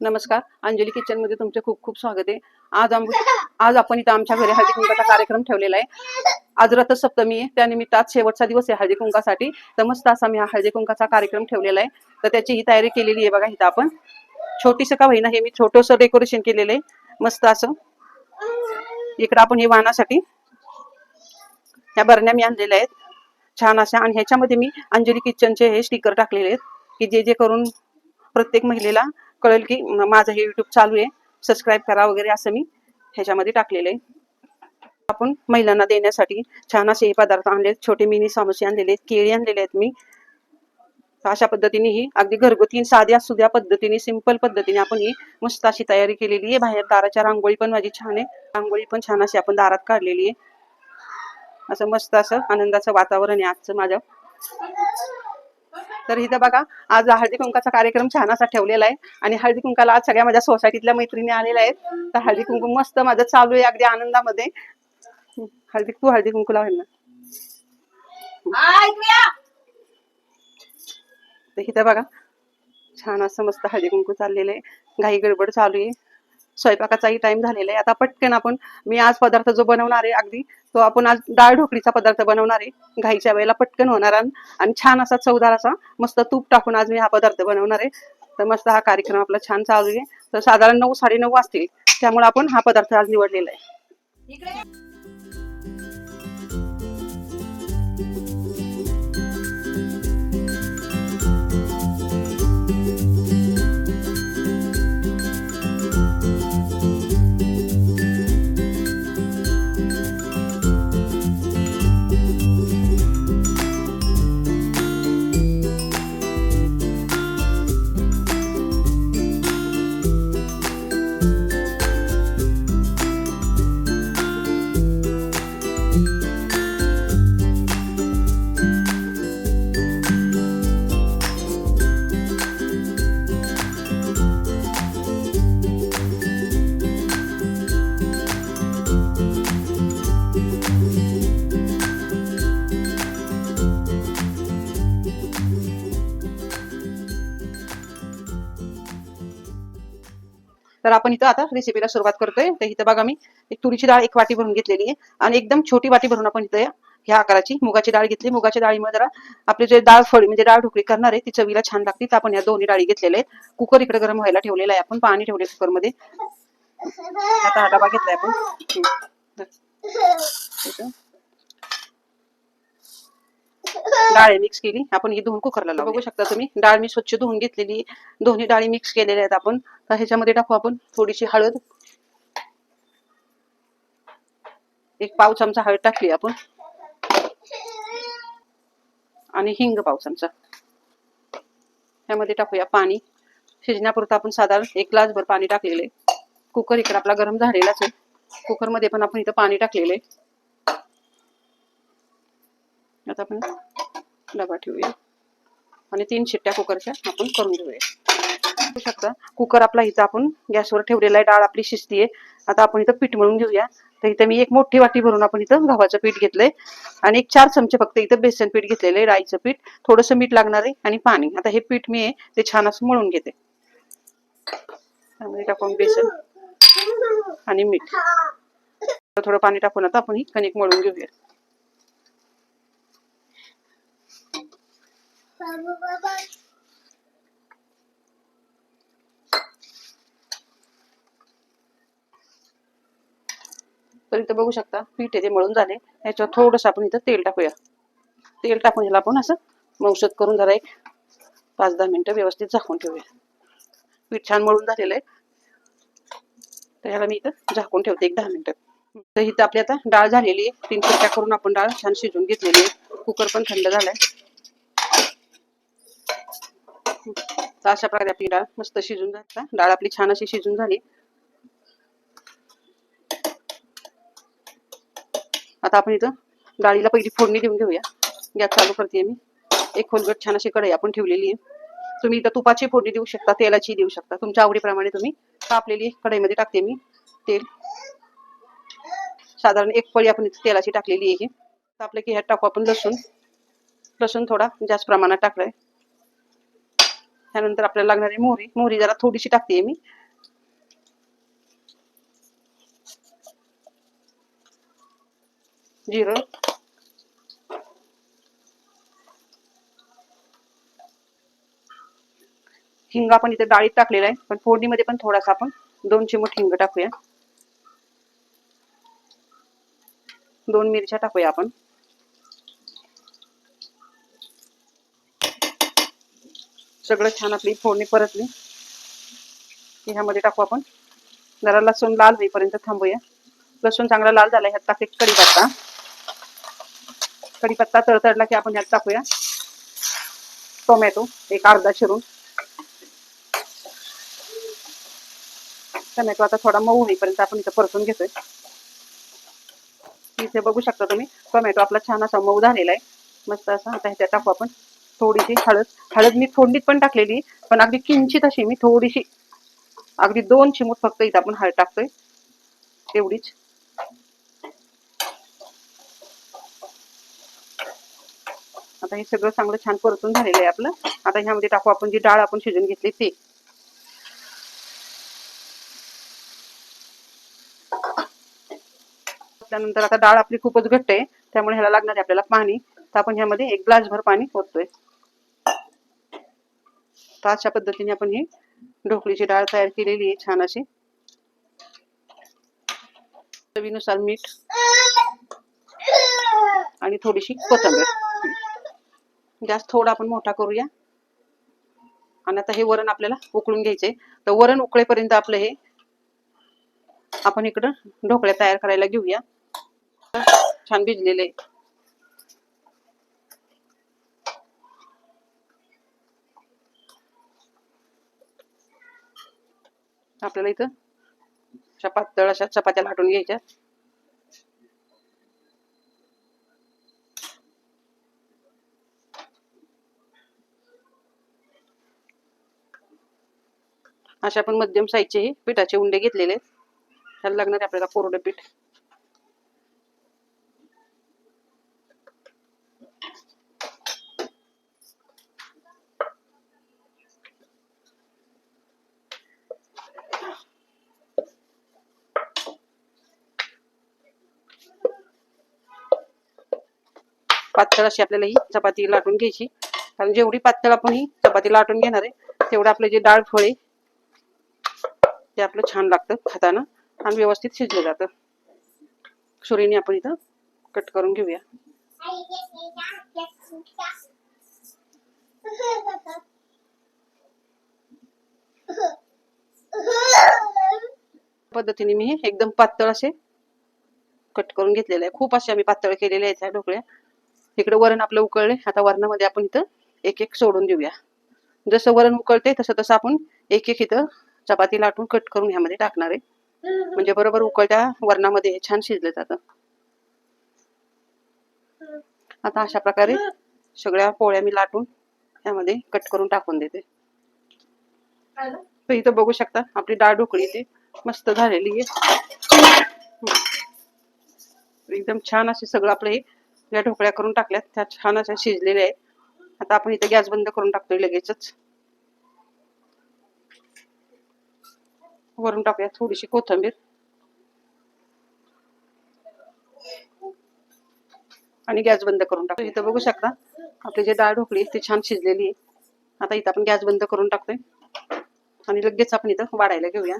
नमस्कार. अंजली किचनमध्ये तुमचे खूप खूप स्वागत आहे. आज आम आज आपण इथं आमच्या घरी हळदी कुंकाचा कार्यक्रम ठेवलेला आहे. आज रथसप्तमी आहे. त्यानिमित्त आज शेवटचा दिवस आहे हळदी कुंकासाठी. तर मस्त असा मी हा हळदी कुंकाचा कार्यक्रम ठेवलेला आहे. तर त्याची ही तयारी केलेली आहे बघा इथं आपण. छोटीस का होईना हे मी छोटस डेकोरेशन केलेलं आहे. मस्त असं. इकडं आपण हे वाहनासाठी ह्या बरण्या मी आणलेल्या आहेत. छान अशा. आणि ह्याच्यामध्ये मी अंजली किचनचे हे स्टिकर टाकलेले आहेत. की जे जे करून प्रत्येक महिलेला कळेल की माझं हे युट्यूब चालू आहे. सबस्क्राईब करा वगैरे असं मी ह्याच्यामध्ये टाकलेलं आहे. आपण महिलांना देण्यासाठी छान असे हे पदार्थ आणले आहेत. छोटे मिनी समोसे आणलेले आहेत. केळी आणलेले आहेत मी. अशा पद्धतीने ही अगदी घरगुती साध्या सुध्या पद्धतीने सिंपल पद्धतीने आपण ही मस्त अशी तयारी केलेली आहे. बाहेर दाराच्या रांगोळी पण माझी छान आहे. रांगोळी पण छान अशी आपण दारात काढलेली आहे. असं मस्त असं आनंदाचं वातावरण आहे आजचं माझ्या तर इथं बघा आज हळदी कुंकाचा कार्यक्रम छान असा ठेवलेला आहे. आणि हळदी कुंकाला आज सगळ्या माझ्या सोसायटीतल्या मैत्रिणी आलेल्या आहेत. तर हळदी कुंकू मस्त माझं चालू आहे अगदी आनंदामध्ये. हळदी तू हळदी कुंकू लावेल ना. तर इथं बघा छान असं मस्त हळदी कुंकू चाललेलं आहे. घाई गडबड चालू आहे. स्वयंपाकाचाही टाइम झालेला आहे. आता पटकन आपण मी आज पदार्थ जो बनवणार आहे अगदी तो आपण आज डाळ ढोकळीचा पदार्थ बनवणार आहे. घाईच्या वेळेला पटकन होणार आणि छान असा चवदार असा मस्त तूप टाकून आज मी हा पदार्थ बनवणार आहे. तर मस्त हा कार्यक्रम आपला छान चालू आहे. तर साधारण नऊ साडे नऊ वाजतील. त्यामुळे आपण हा पदार्थ आज निवडलेला आहे. तर आपण इथं आता रेसिपीला सुरुवात करतोय. तर इथं बघा मी एक तुरीची डाळ एक वाटी भरून घेतलेली आहे आणि एकदम छोटी वाटी भरून आपण इथं ह्या आकाराची मुगाची डाळ घेतली. मुगाच्या डाळीमध्ये जरा आपली जे डाळ फळी म्हणजे डाळ ढोकळी करणार आहे ती चवीला छान लागते. तर आपण या दोन्ही डाळी घेतलेल्या आहेत. कुकर इकडे गरम व्हायला ठेवलेला आहे आपण. पाणी ठेवले कुकरमध्ये. आता हा डबा घेतलाय आपण. डाळ मिक्स केली. आपण ही धुवून कुकरला लावू बघू शकता तुम्ही. डाळ मी स्वच्छ धुवून घेतलेली दोन्ही डाळी मिक्स केलेल्या आहेत आपण. तर ह्याच्यामध्ये टाकू आपण थोडीशी हळद. एक पाव चमचा हळद टाकली आपण. आणि हिंग पाव चमचा. ह्यामध्ये टाकूया पाणी. शिजण्यापुरतं आपण साधारण एक ग्लास भर पाणी टाकलेलं आहे. कुकर इकडे आपला गरम झालेलाच आहे. कुकरमध्ये पण आपण इथं पाणी टाकलेलं आहे. आता आपण डबा ठेवूया. आणि तीन शिट्ट्या कुकरच्या आपण करून घेऊया. शकता कुकर आपला इथं आपण गॅसवर ठेवलेला आहे डाळ आपली शिजतीये. आता आपण इथं पीठ मळून घेऊया. तर इथं मी एक मोठी वाटी भरून आपण इथं गव्हाचं पीठ घेतलंय. आणि एक चार चमचे फक्त इथं बेसन पीठ घेतलेलं आहे राईचं पीठ. थोडंसं मीठ लागणार आहे आणि पाणी. आता हे पीठ मी आहे ते छान असं मळून घेते. त्यामध्ये टाकून बेसन आणि मीठ. थोडं पाणी टाकून आता आपण ही कणिक मळून घेऊया. तर इथं बघू शकता पीठ ते मळून झाले. याच्यावर थोडंसं आपण इथं तेल टाकूया. तेल टाकून ह्याला आपण असं मौसत करून जरा एक पाच दहा मिनिटं व्यवस्थित झाकून ठेवूया. पीठ छान मळून झालेलं आहे. तर ह्याला मी इथं झाकून ठेवते एक दहा मिनिटं. तर इथं आपली आता डाळ झालेली आहे. तीन पिठ्या करून आपण डाळ छान शिजून घेतलेली आहे. कुकर पण थंड झालाय. तर अशा प्रकारे आपली डाळ मस्त शिजून झाली. डाळ आपली छान अशी शिजून झाली. आता आपण इथं डाळीला पहिली फोडणी देऊन घेऊया. गॅस चालू करते मी. एक खोलगट छान अशी कढई आपण ठेवलेली आहे. तुम्ही इथं तुपाची फोडणी देऊ शकता तेलाची देऊ शकता. तुमच्या आवडीप्रमाणे तुम्ही तापलेली कढईमध्ये टाकते मी तेल. साधारण एक पळी आपण इथं तेलाची टाकलेली आहे. तापले की ह्यात टाकू आपण लसूण. लसूण थोडा जास्त प्रमाणात टाकलाय. त्यानंतर आपल्याला लागणारी मोहरी. मोहरी जरा थोडीशी टाकते मी. जिरं. हिंग आपण इथे डाळीत टाकलेला आहे. पण फोडणीमध्ये पण थोडासा आपण दोन चिमूट हिंग टाकूया. दोन मिरच्या टाकूया आपण. सगळं छान आपली फोडणी परतली. की ह्यामध्ये टाकू आपण. जरा लसूण लाल होईपर्यंत थांबूया. लसूण चांगला लाल झाला ह्यात टाकते कढीपत्ता. कढीपत्ता तळतळला की आपण ह्यात टाकूया. टोमॅटो एक अर्धा चिरून. टोमॅटो आता थोडा मऊ होईपर्यंत आपण इथं परतून घेतोय. इथे बघू शकता तुम्ही टोमॅटो आपला छान असा मऊ झालेला आहे. मस्त असा आता ह्याच्यात टाकू आपण. थोडीशी हळद हळद मी फोडणीत पण टाकलेली पण अगदी किंचित अशी मी थोडीशी अगदी दोन चिमूट फक्त इथं आपण हळद टाकतोय. एवढीच. आता हे सगळं चांगलं छान परतून झालेलं आहे आपलं. आता ह्यामध्ये टाकू आपण जी डाळ आपण शिजून घेतली ती. त्यानंतर आता डाळ आपली खूपच घट्ट आहे त्यामुळे ह्याला लागणार आहे आपल्याला पाणी. तर आपण ह्यामध्ये एक ग्लास भर पाणी ओततोय. तर अशा पद्धतीने आपण ही ढोकळीची डाळ तयार केलेली आहे छान अशी. चवीनुसार मीठ आणि थोडीशी कोथंबीर. गॅस थोडा आपण मोठा करूया. आणि आता हे वरण आपल्याला उकळून घ्यायचंय. तर वरण उकळेपर्यंत आपलं हे आपण इकडं ढोकळ्या तयार करायला घेऊया. छान भिजलेले. आपल्याला इथं अशा पातळ अशा चपात्या लाटून घ्यायच्या अशा आपण मध्यम साईजचे हे पिठाचे उंडे घेतलेले आहेत. त्याला लागणारे आहे आपल्याला कोरडे पीठ पातळ अशी आपल्याला ही चपाती लाटून घ्यायची. कारण जेवढी पातळ आपण ही चपाती लाटून घेणार आहे तेवढं आपलं जे डाळ फळे ते आपलं छान लागतं खाताना आणि व्यवस्थित शिजलं जातं. सुरीने आपण इथं कट करून घेऊया. पद्धतीने मी हे एकदम पातळ असे कट करून घेतलेले आहे. खूप असे आम्ही पातळ केलेले आहेत ह्या ढोकळ्या. इकडे वरण आपलं उकळले आता वरणामध्ये आपण इथं एक एक सोडून देऊया. जसं वरण उकळते तसं तसं आपण एक एक इथं चपाती लाटून कट करून ह्यामध्ये टाकणार आहे. म्हणजे बरोबर उकळत्या वरणामध्ये हे छान शिजलं जातं. आता अशा प्रकारे सगळ्या पोळ्या मी लाटून ह्यामध्ये कट करून टाकून देते. तर इथं बघू शकता आपली डाळ ढोकळी ते मस्त झालेली आहे. एकदम छान असे सगळं आपलं हे या ढोकळ्या करून टाकल्यात. त्या छान अशा शिजलेल्या आहेत. आता आपण इथे गॅस बंद करून टाकतोय लगेचच. वरून टाकूया थोडीशी कोथिंबीर. आणि गॅस बंद करून टाकतो इथं बघू शकता आपली जे डाळ ढोकळी आहे ती छान शिजलेली आहे. आता इथं आपण गॅस बंद करून टाकतोय. आणि लगेच आपण इथं वाढायला घेऊया.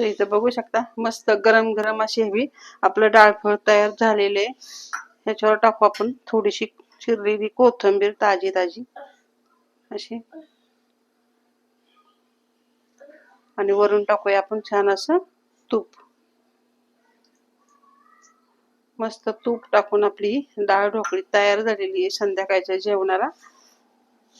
तर इथं बघू शकता मस्त गरम गरम अशी हवी आपलं डाळफळ तयार झालेले ह्याच्यावर टाकू आपण थोडीशी चिरलेली कोथंबीर ताजी ताजी अशी. आणि वरून टाकूया आपण छान असं तूप. मस्त तूप टाकून आपली डाळ ढोकळी तयार झालेली आहे संध्याकाळच्या जेवणाला.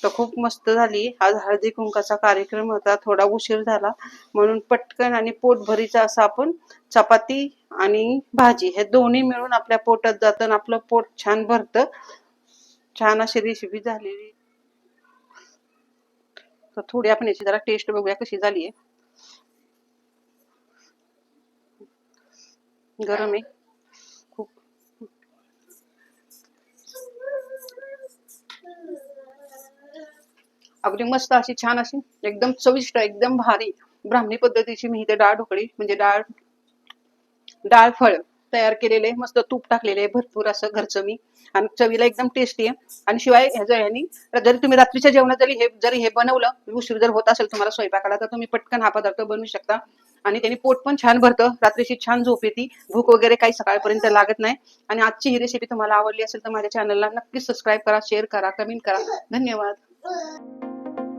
तर खूप मस्त झाली. आज हळदी कुंकाचा कार्यक्रम होता. थोडा उशीर झाला. म्हणून पटकन आणि पोटभरीचा असा आपण चपाती आणि भाजी हे दोन्ही मिळून आपल्या पोटात जातं आणि आपलं पोट छान भरतं. छान अशी रेसिपी झालेली. तर थोडी आपण याची जरा टेस्ट बघूया कशी झाली आहे गरम आहे. अगदी मस्त अशी छान अशी एकदम चविष्ट एकदम भारी ब्राह्मणी पद्धतीची मी इथे डाळ ढोकळी म्हणजे डाळ डाळ फळ तयार केलेले मस्त तूप टाकलेले भरपूर असं घरचं मी आणि चवीला एकदम टेस्टी आहे. आणि शिवाय ह्यानी जरी तुम्ही रात्रीच्या जेवणात जरी हे जरी हे बनवलं उशीर जर होत असेल तुम्हाला स्वयंपाकाला तर तुम्ही पटकन हा पदार्थ बनवू शकता. आणि त्यांनी पोट पण छान भरतं. रात्रीची छान झोप येते. भूक वगैरे काही सकाळपर्यंत लागत नाही. आणि आजची ही रेसिपी तुम्हाला आवडली असेल तर माझ्या चॅनलला नक्की सबस्क्राईब करा शेअर करा कमेंट करा. धन्यवाद. 嗯。